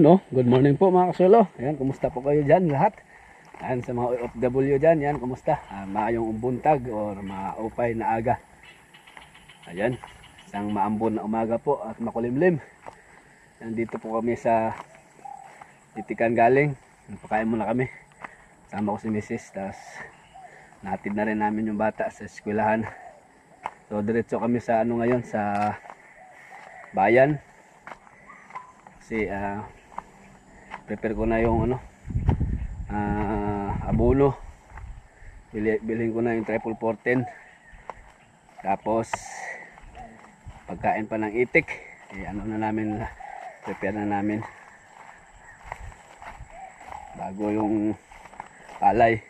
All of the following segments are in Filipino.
Ayun oh, good morning po mga kasulo. Ayan, kumusta po kayo dyan lahat? Ayan sa mga OFW dyan, yan, kumusta? Ah, maayong buntag or maupay na aga. Ayan, isang maambon na umaga po at makulimlim. Nandito po kami sa titikan galing. Napakain muna kami. Sama ko si Mrs. Tapos natid na rin namin yung bata sa eskwelahan. So diretso kami sa ano ngayon sa bayan. Kasi ah, prepare ko na yung ano ah, abono. Bili, bilhin ko na yung triple 410. Tapos pagkain pa ng itik, eh, ano na namin prepare na namin bago yung palay.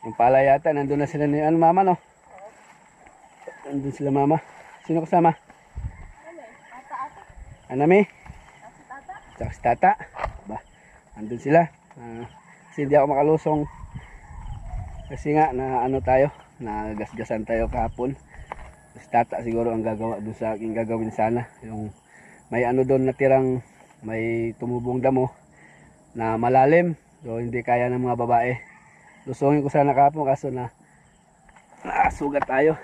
Yung palay yata nandun na sila ni ano mama no? Nandun sila mama. Sino kasama? Anami? Tsaka si tata. Andun sila. Ah, kasi hindi ako makalusong. Kasi nga, na ano tayo, nagasgasan tayo kahapon. Si tata siguro ang gagawa doon sa aking gagawin sana. Yung may ano doon natirang may tumubong damo na malalim. So hindi kaya ng mga babae. Lusungin ko sana kahapon kaso na nakasugat tayo.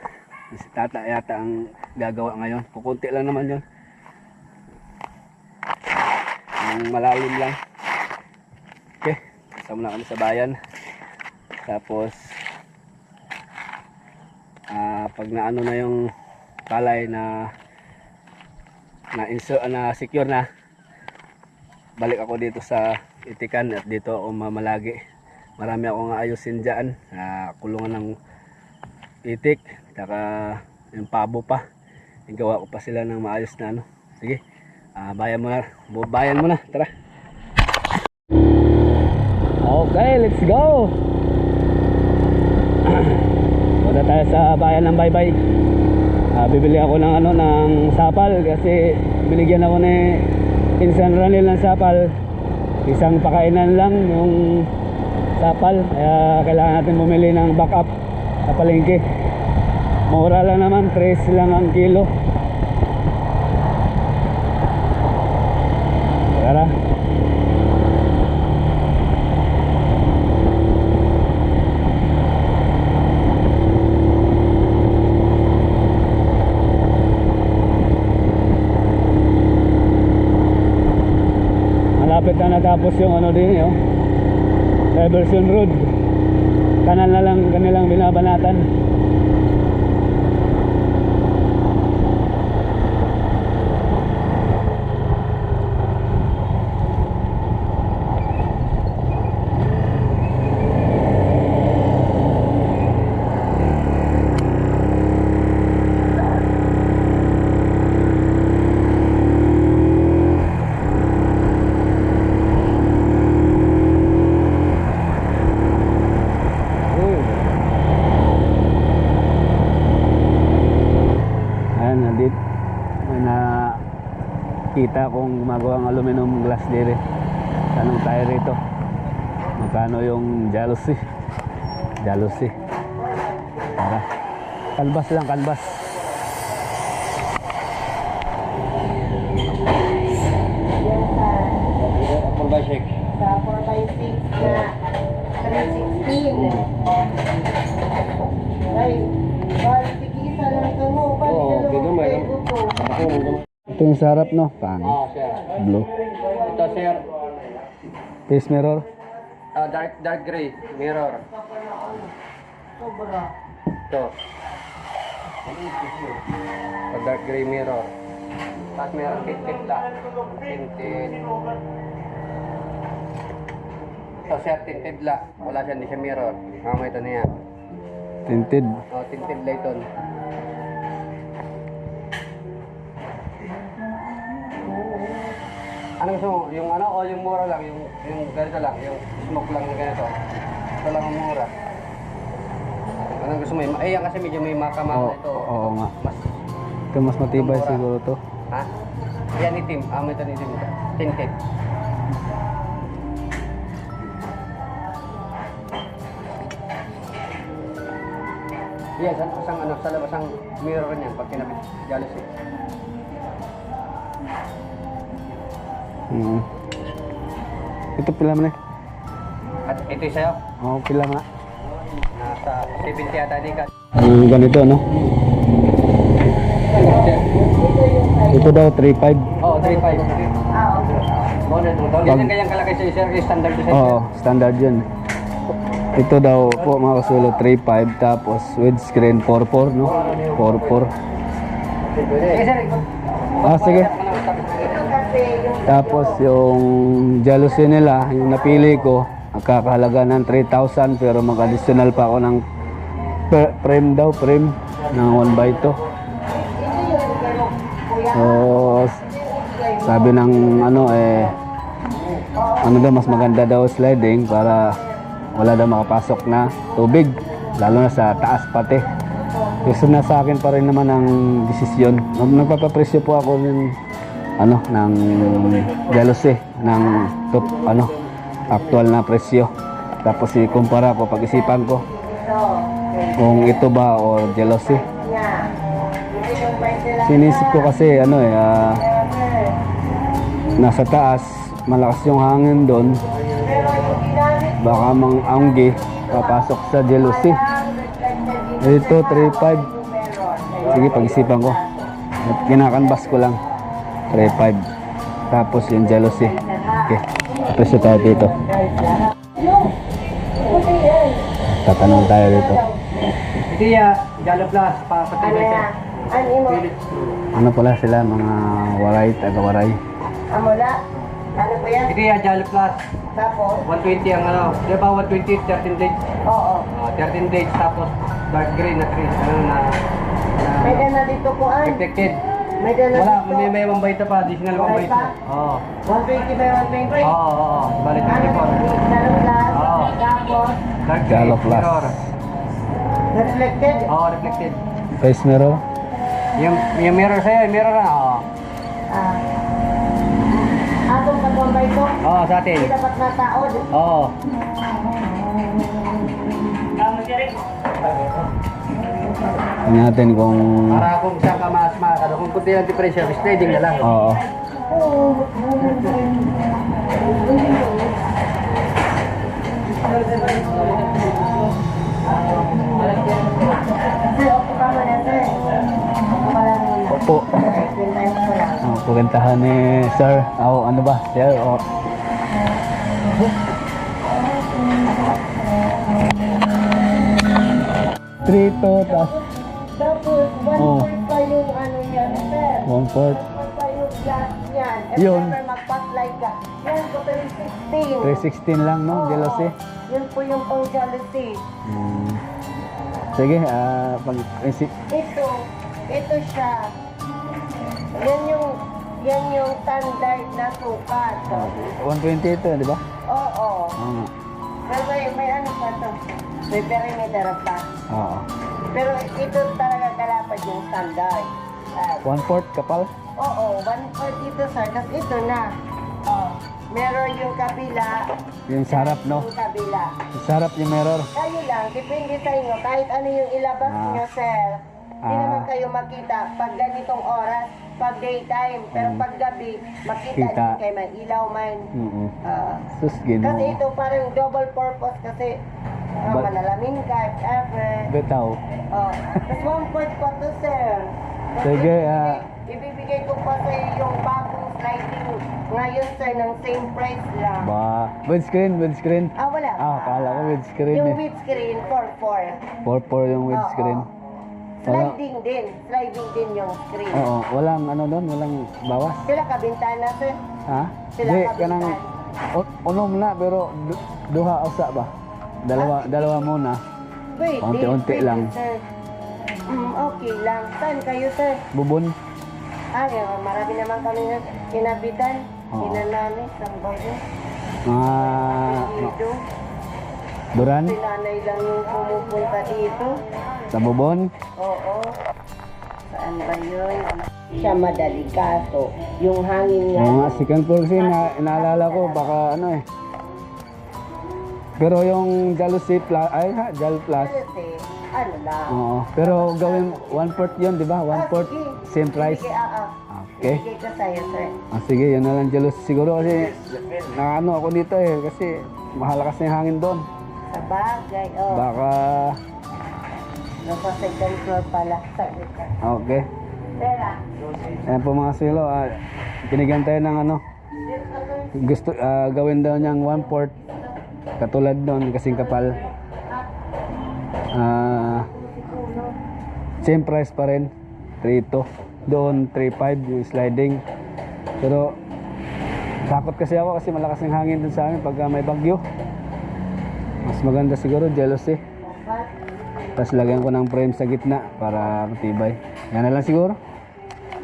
Si tata yata ang gagawa ngayon. Kukunti lang naman yun. Ang malalim lang. Kasama na kami sa bayan. Tapos ah pag naano na yung palay na na inso na secure na balik ako dito sa itikan at dito ako mamalagi marami akong ayusin dyan na kulungan ng itik saka yung pabo pa gawa ko pa sila ng maayos na ano sige Ah, bayan mo na. Bayan mo na. Tara. Okay, let's go. Punta tayo sa bayan ng Baybay. Ah, bibili ako ng ano ng sapal kasi binigyan ako ni Insan Ranil ng sapal. Isang pakainan lang yung sapal. Kaya kailangan natin bumili ng backup sa palengke. Mura lang naman, 3 lang ang kilo. Tara. Natapos yung ano din yun. Diversion Road. Kanal na lang kanilang binabanatan. Ayan, nandito. May na kita kong gumagawang aluminum glass dire. Tanong tayo rito. Magkano yung jealousy? Jealousy. Tara. Kalbas lang, kalbas. Apple by shake. sa 4x6 na 316. Ay, bal, tigisa lang ito mo. Bal, Oo, dalawang bigyan mo, eh. pego to. Ako yung naman. Ito yung sa harap, no? Pang. Ah, sir. Blue. Ito, sir. Face mirror. Ah, dark, dark gray. Mirror. Ito. Ito, dark gray mirror. Tapos meron tinted lang. Tinted. Ito, sir, tinted la. Wala siya, hindi siya mirror. Mamay ito na yan. Tinted. Oh, tinted light Ano gusto mo? Yung ano o yung mura lang? Yung, yung ganito lang? Yung smoke lang na ganito? Ito lang ang mura. Anong gusto mo? Eh, yan kasi medyo may Oo, makamahal ito. oo nga. Mas, Ito mas matibay Mura. siguro to. ha? Yan itim. Ah, may ito itim. Tinted. Yan, sa labas ang ano, sa labas ang mirror niyan pag kinabit. Jealousy. Mm. Ito pila man eh. At ito sa'yo. Oh, pila nga. Nasa 70 yata di ka. Ang ganito, no? Ito daw, 3.5. Oo, 3.5. Ah, okay. Ganyan kanyang kalaki sa sir, standard sa Oo, standard yun. Ito daw po mga kasulo, 3.5. Tapos with screen, 4.4, no? 4.4. Eh, sir, Ah, sige. Tapos yung jealousy nila, yung napili ko, nakakahalaga ng 3,000 pero mag-additional pa ako ng frame daw, frame ng 1 by 2. ito yung bigay mo, kuya. So, sabi ng ano eh, ano daw mas maganda daw sliding para wala daw makapasok na tubig, lalo na sa taas pati. Gusto na sa akin pa rin naman ang desisyon. Nag- Nagpapapresyo po ako ng ano ng jealousy ng top ano actual na presyo. Tapos ikumpara ko pag-isipan ko kung ito ba or jealousy. Sinisip ko kasi ano eh ah, nasa taas, malakas yung hangin doon, baka mang anggi, papasok sa jealousy. Ito, 3.5. Sige, pag-isipan ko. At Kinakanbas ko lang. 3.5. Tapos yung jealousy. Okay. Presyo tayo dito. Tatanong tayo dito. Ito ya, Jalo Plus, pa sa Ano na? Ano? Ano pala sila, mga waray, taga-waray. Amula? Ano po yan? Ito ya, Jalo Plus. Tapos? 120 ang ano. Di ba 120, 13 days? Oo. Ah, 13 days, tapos dark gray na 3. Ano na, May na dito po an. reflected. May dana Wala, may may 1 by ito pa, additional 1 by May ito. pa? Oo. 120 by 120. Oo, oo, oo. Bali Ano 24. Dalong glass. Oo. Tapos, Dark Plus. mirror. reflected. Oo, reflected. Face mirror. Yung, yung mirror sa'yo, yung mirror na, oo. Ah. Atong katong ba ito? Oo, sa atin. Hindi dapat nataod. Oo. Tingnan natin kung... Para kung saan ka mas makakano. Kung kunti lang differential, sliding na lang. Oo. Opo. Oh, kuwentahan ni Sir. Oh, ano ba? Sir, oh. Three to, tas Tapos, one Oo. fourth pa yung ano yan, sir. one fourth. One pa yung glass yan. If Yun. ever magpa-slide ka. Yan po, 316. 316 lang, no? Oo. Jealousy. Yun po yung pang jealousy. Hmm. Sige, ah, pag... eh, Ito, ito siya. Yan yung, yan yung standard na sukat. ah, 120 ito, di ba? Oo. Oo. Pero may, may ano pa to? May perimeter pa. Oo. Pero ito talaga kalapad yung standard. Ah, One fourth kapal? Oo, one fourth ito sir. Tapos ito na. Oh, meron yung kabila. Yung sarap, no? Yung kabila. Yung sarap yung mirror. Kayo lang, depende sa inyo. Kahit ano yung ilabas Ah. nyo, sir. Hindi Ah. naman kayo makita pag ganitong oras, pag daytime. Pero Mm. pag gabi, makita Kita. din kayo may ilaw man. Mm Ah. Sus, kasi ginoo. ito parang double purpose kasi uh, Ba- malalamin ka, if ever. Bitaw. Oh. Tapos one fourth pa to, sir. Tapos Sige, ah. Ibibigay ko pa sa yung bagong sliding ngayon, sir, ng same price lang. Ba, windscreen, windscreen. Ah, wala. Ah, akala ko windscreen Yung eh. windscreen, 4-4. 4-4 yung windscreen. Oo. Sliding din. Sliding din yung screen. Oo, walang ano doon, walang bawas. Sila kabintana, sir. Ha? Sila Di, kabitan. kanang u- unom na pero du- duha usa ba? Dalawa, dalawa muna. Wait, Unti-unti lang. Sir. Mm, okay lang. Saan kayo, sir? Bubon. Ah, yeah, marami naman kami na kinabitan. Oo. Kinanani, sambayo. Mga Dito. duran Si nanay lang yung pumupunta dito. sa bubon. Oo. Saan ba yun? Siya madalikato. Yung hangin nga. Oo nga, kasi na, naalala ko baka ano eh. Pero yung jealousy plus, ay ha, jal plus. Kasi, ano lang. Oo. Pero gawin one fourth yun, di ba? One Ah, fourth, sige. same price. Sige, ah, ah. Okay. Okay. Bigay ko sa'yo, sir. Ah, sige, yun na lang jealous siguro kasi naano ako dito eh kasi mahalakas na yung hangin doon. Sa bagay, oh. Baka Nasa second floor pala. Sabi ka. okay. Pera. Ayan po mga silo, ah, binigyan tayo ng ano, gusto ah, gawin daw niyang one port katulad doon kasing kapal. Ah, same price pa rin, 3.2. Doon 3.5 yung sliding. Pero takot kasi ako kasi malakas ng hangin doon sa amin pag ah, may bagyo. Mas maganda siguro jealousy. Tapos lagyan ko ng frame sa gitna para matibay. Yan na lang siguro.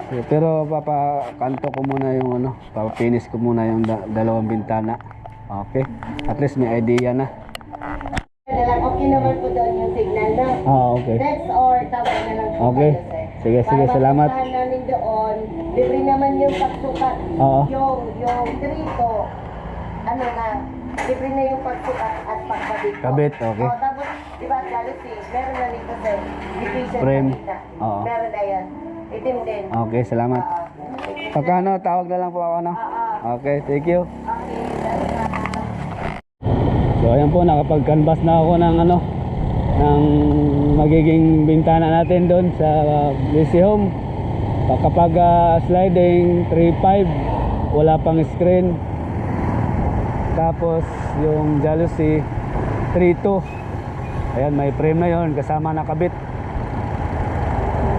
Pero papakanto ko muna yung ano, papapinis ko muna yung da- dalawang bintana. Okay? At least may idea na. Na lang, okay naman po doon yung signal na. Ah, okay. Next or tawag na lang po Okay. kayo, sir. Sige, sige, Para salamat. mapuntahan namin doon, libre naman yung pagsukat. Oo. Yung, yung trito, ano na, libre na yung pagsukat at pagkabit. Kabit, okay. Oh, tapos, di ba, Galaxy, meron na nito sir, division Frame. Oo. Meron na yan. Itim din. Okay, salamat. Oo. Pagka ano, tawag na lang po ako, no? Oo. Okay, thank you. Welcome. So ayan po, nakapag-canvas na ako ng ano, ng magiging bintana natin doon sa uh, Blissy Home. Pa- Kapag ah, sliding 3.5, wala pang screen. Tapos yung jealousy 3.2. Ayan, may frame na yon kasama nakabit.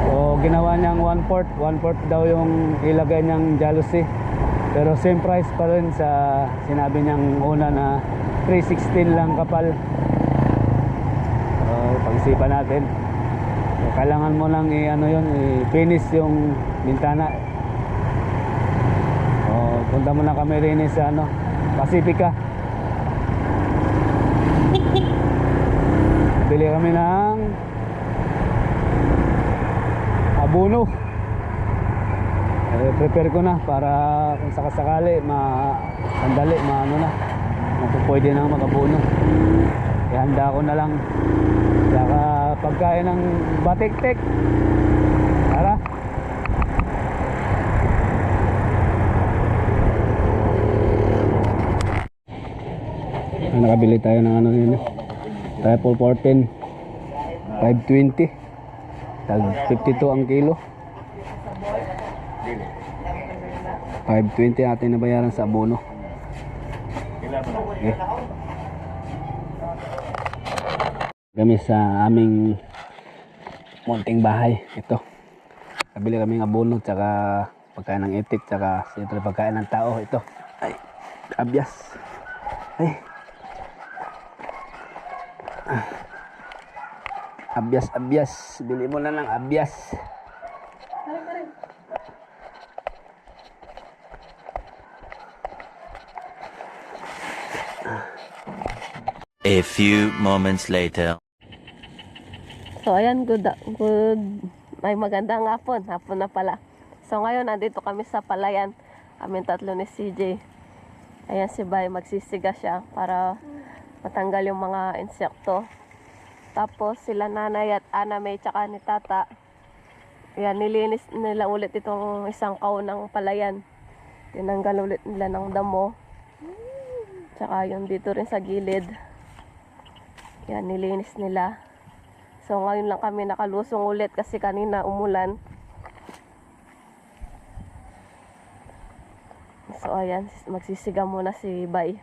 So ginawa niyang 1 port, 1 port daw yung ilagay niyang jealousy. Pero same price pa rin sa sinabi niyang una na 316 lang kapal. So, pag-isipan natin. So, kailangan mo lang i-ano yun, i-finish yung bintana. So, punta muna kami rin sa ano, Pacifica. Bili kami ng abono. Prepare ko na para kung sakasakali, ma sandali, maano na. Kung pwede na mag-abono. Ihanda ko na lang. Saka pagkain ng batik-tik. Tara. Ah, nakabili tayo ng ano yun. eh. Triple 14. 520. Tag 52 ang kilo. 520 atin nabayaran sa abono. Okay. Kami sa aming munting bahay. Ito. Kabili kami ng abono tsaka pagkain ng itik tsaka siyempre pagkain ng tao. Ito. Ay, abyas. Ay. Ah. Abyas, abyas. Bili mo na ng abyas. A few moments later. So ayan, good, good, may magandang hapon, hapon na pala. So ngayon, nandito kami sa palayan, kami tatlo ni CJ. Ayan si Bay, magsisiga siya para matanggal yung mga insekto. Tapos sila nanay at Ana May tsaka ni Tata. Ayan, nilinis nila ulit itong isang kaon ng palayan. Tinanggal ulit nila ng damo. Tsaka yung dito rin sa gilid. Yan, nilinis nila. So ngayon lang kami nakalusong ulit kasi kanina umulan. So ayan, magsisiga muna si Bay.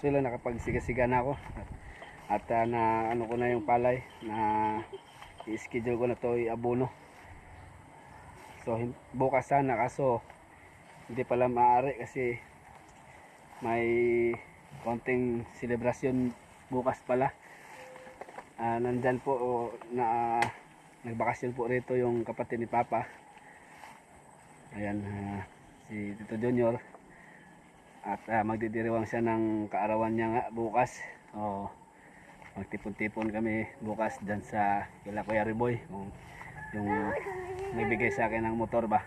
Ayan po mga kasulo, nakapagsiga-siga na ako. At, ah, na ano ko na yung palay na i-schedule ko na to i-abono. So bukas sana kaso hindi pala maaari kasi may konting selebrasyon bukas pala. Ah, nandyan po oh, na nagbakasyon po rito yung kapatid ni Papa. Ayan, ah, si Tito Junior. At ah, magdidiriwang siya ng kaarawan niya nga bukas. O magtipon-tipon kami bukas dyan sa kila Kuya Riboy. Kung yung nagbigay sa akin ng motor ba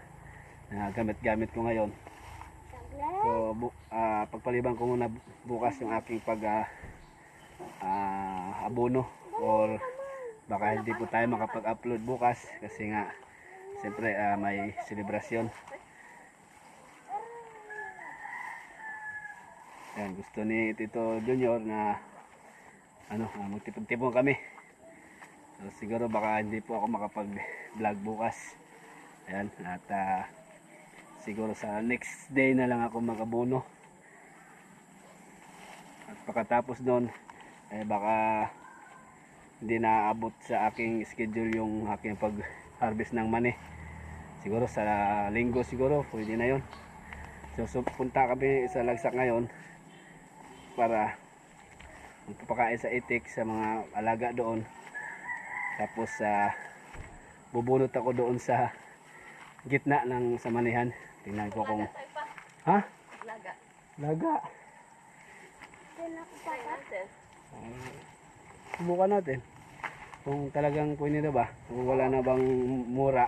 na gamit-gamit ko ngayon. So bu- ah, pagpaliban ko muna bu- bukas yung aking pag ah, ah, abono or baka hindi po tayo makapag-upload bukas kasi nga siyempre ah, may selebrasyon. Yan, gusto ni Tito Junior na ano, magtipon-tipon kami. So, siguro baka hindi po ako makapag-vlog bukas. Ayan, at ah, siguro sa next day na lang ako magabono. At pagkatapos noon, eh baka hindi naabot sa aking schedule yung aking pag-harvest ng mani. Siguro sa linggo siguro, pwede na yon. So, so punta kami sa Lagsak ngayon para magpapakain sa itik sa mga alaga doon. Tapos sa bubunot ako doon sa gitna ng samanihan. Tingnan ko kung ha? Laga. Laga. Subukan natin. Kung talagang pwede na ba? Kung wala na bang mura.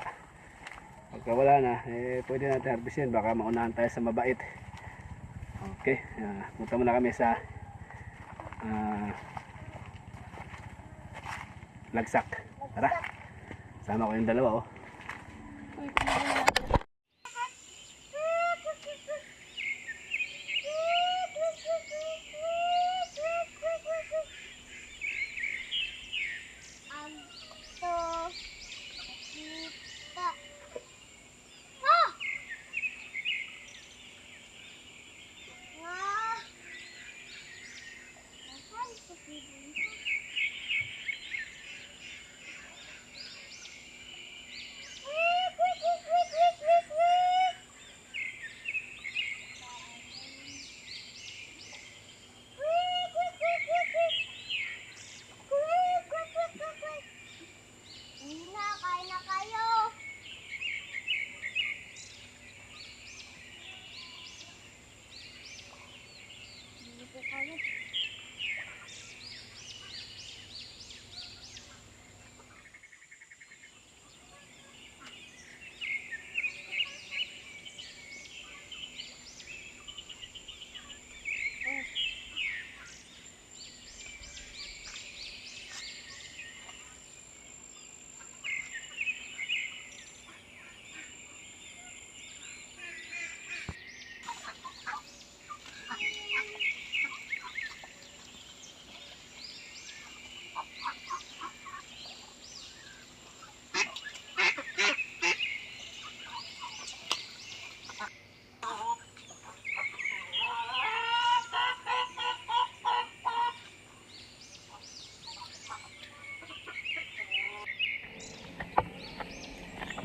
Pagka wala na, eh pwede natin harvestin. Baka maunahan tayo sa mabait. Okay. Uh, punta muna kami sa ah, lagsak. Tara. Sama ko yung dalawa oh.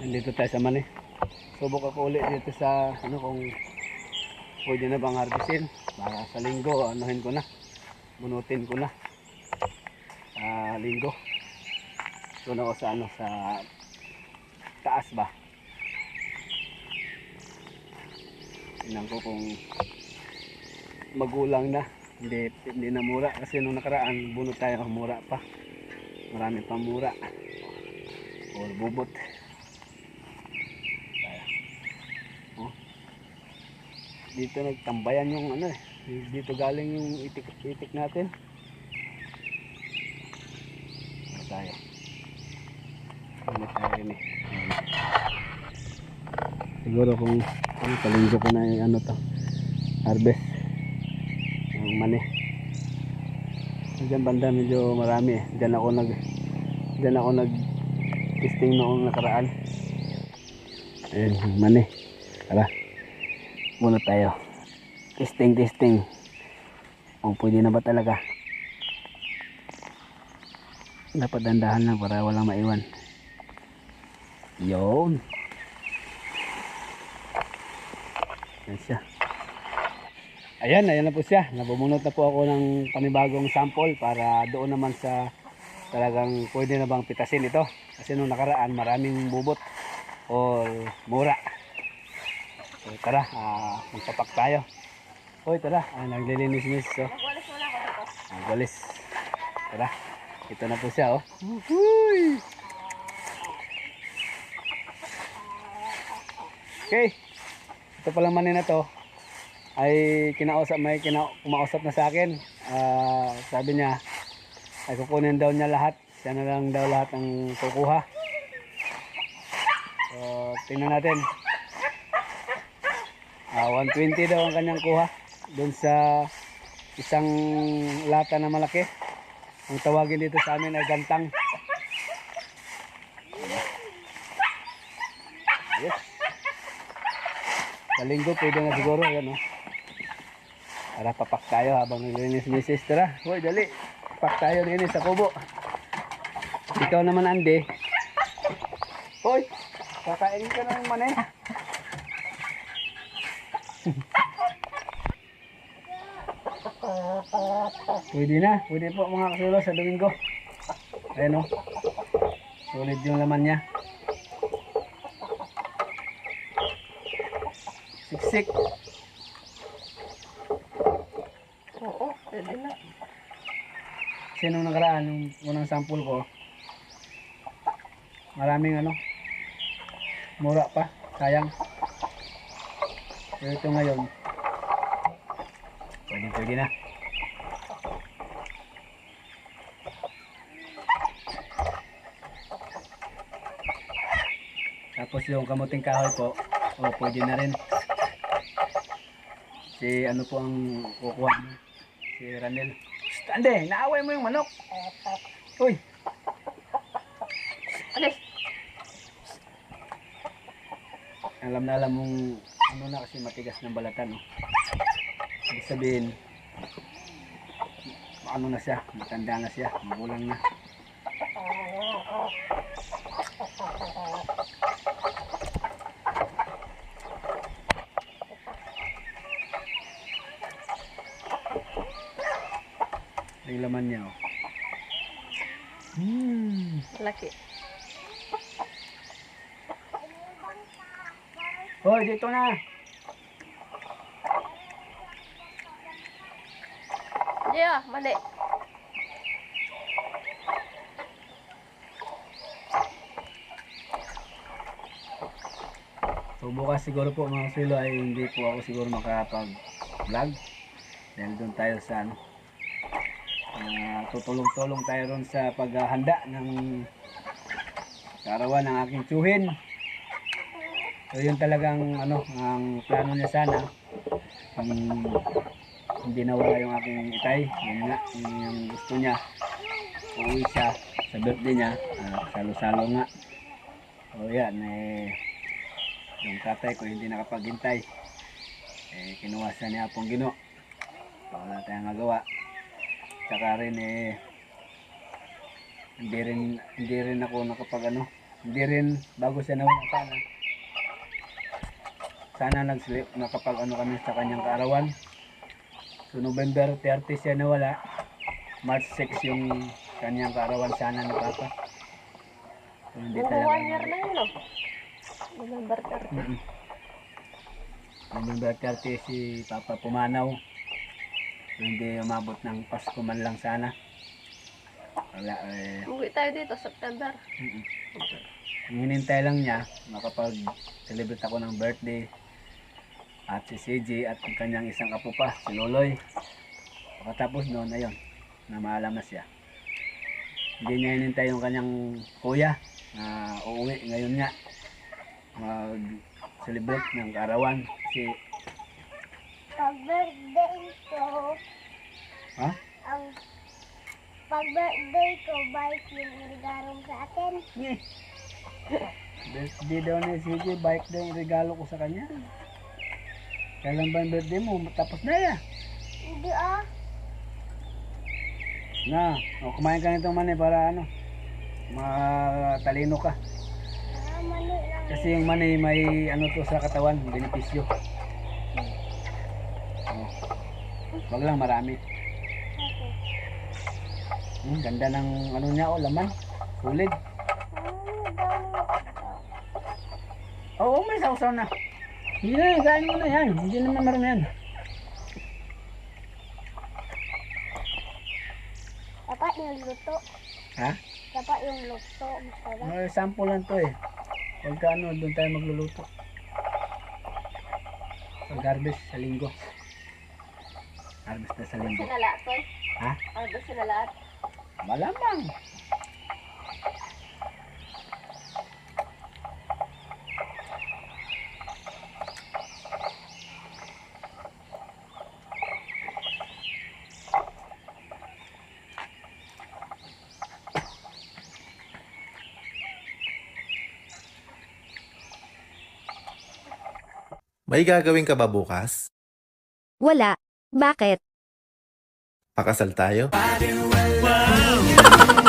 Nandito tayo sa mani. Subok ako ulit dito sa ano kung pwede na bang harvestin. Para sa linggo, anuhin ko na. Bunutin ko na. Sa linggo. Doon ako sa ano, sa taas ba. Tingnan ko kung magulang na. Hindi, hindi na mura. Kasi nung nakaraan, bunot tayo, mura pa. Marami pang mura. Or bubot. Dito nagtambayan yung ano eh. Dito galing yung itik, itik natin. Ano tayo? Ano tayo ni? Siguro kung ano, palinggo ko na yung ano to. Harvest. Yung mani. Diyan banda medyo marami eh. Diyan ako nag Diyan ako nag testing noong nakaraan. Ayun, mani. Tara muna tayo testing testing O pwede na ba talaga? Dapat dandahan lang para walang maiwan. Yun. Yan siya. Ayan, ayan na po siya. Nabumunot na po ako ng panibagong sample para doon naman sa talagang pwede na bang pitasin ito. Kasi nung nakaraan maraming bubot or mura. So tara, ah, magpapak tayo. Hoy, tara. Ah, naglilinis-nis. So. Magwalis muna ako dito. Magwalis. Tara. Ito na po siya, oh. Uhuy! Okay. Ito palang manin na to ay kinausap may kina, kumausap na sa akin. Ah, sabi niya ay kukunin daw niya lahat. Siya na lang daw lahat ang kukuha. So, tingnan natin. Ah, 120 daw ang kanyang kuha doon sa isang lata na malaki. Ang tawagin dito sa amin ay gantang. Yes. Sa linggo pwede na siguro. Yan, oh. Tara, papak tayo habang naglilinis misis. Tara, hoy, dali. Papak tayo din sa kubo. Ikaw naman, Ande. Hoy, kakain ka ng manay. Pwede na. Pwede po mga kasulo sa Domingo. Ayan o. Solid yung laman niya. Siksik. Oo, pwede na. Kasi nung nakaraan, yung unang sample ko, maraming ano, mura pa. Sayang. Pero ito ngayon, pwede pwede na. Tapos yung kamuting kahoy po, o pwede na rin. Si ano po ang kukuha mo? Si Ranel. Shh, Ande, naaway mo yung manok. Uy, Alis! alam na alam mong ano na kasi matigas ng balatan. No? Ibig sabihin, ano na siya, matanda na siya, magulang na. Yung laman niya, oh. Hmm. Laki. Dito na. Yeah, mali. So bukas siguro po mga silo ay hindi po ako siguro makapag-vlog dahil doon tayo sa ano ah, tutulong-tulong tayo ron sa paghahanda ng karawan ng aking tsuhin. So yun talagang ano ang plano niya sana. Kung hindi nawala yung aking itay. Yun nga yun yung gusto niya. Uuwi siya sa birthday niya. Ah, salo-salo nga. O yan eh yung tatay ko hindi nakapaghintay. Eh kinuha siya ni Apong Gino. Wala tayong magawa. Saka rin eh hindi rin hindi rin ako nakapag ano hindi rin bago siya nawala sana sana nagslip nakapag ano kami sa kanyang kaarawan so November 30 siya nawala March 6 yung kanyang kaarawan sana ni Papa so, hindi Mga talaga one year na yun, no? November 30. Mm. November 30 si Papa pumanaw. Hindi umabot ng Pasko man lang sana. Wala eh. Uwi tayo dito, September. mm Ang hinintay lang niya, makapag-celebrate ako ng birthday. At si CJ at ang kanyang isang apo pa, si Loloy. Pagkatapos noon, ayun, na maalam na siya. Hindi niya hinintay yung kanyang kuya na uuwi ngayon nga mag-celebrate ng karawan. Kasi, Pag birthday ko, ha? ang pag birthday ko, bike yung regalo sa atin. Birthday daw ni CJ, bike daw yung regalo ko sa kanya. Kailan ba yung birthday mo? Tapos na ya. Hindi ah. Na, o, kumain ka nitong mani para ano, matalino ka. Ah, mani lang. Kasi yung mani may ano to sa katawan, benepisyo. Oh. Wag lang marami. Okay. Hmm, ganda ng ano niya oh, laman. Solid. Daw? Oo, may sausaw na. Hindi na, kain mo na yan. Hindi naman marami yan. Dapat yung luto. Ha? Dapat yung luto. Masarap. May sample lang to eh. Pagka ano, doon tayo magluluto. Pag harvest sa linggo. Harvest na sa linggo. Sinala to. Ha? Ano ba sinalaat? Malamang. May gagawin ka ba bukas? Wala. Bakit? Pakasal tayo? Wow!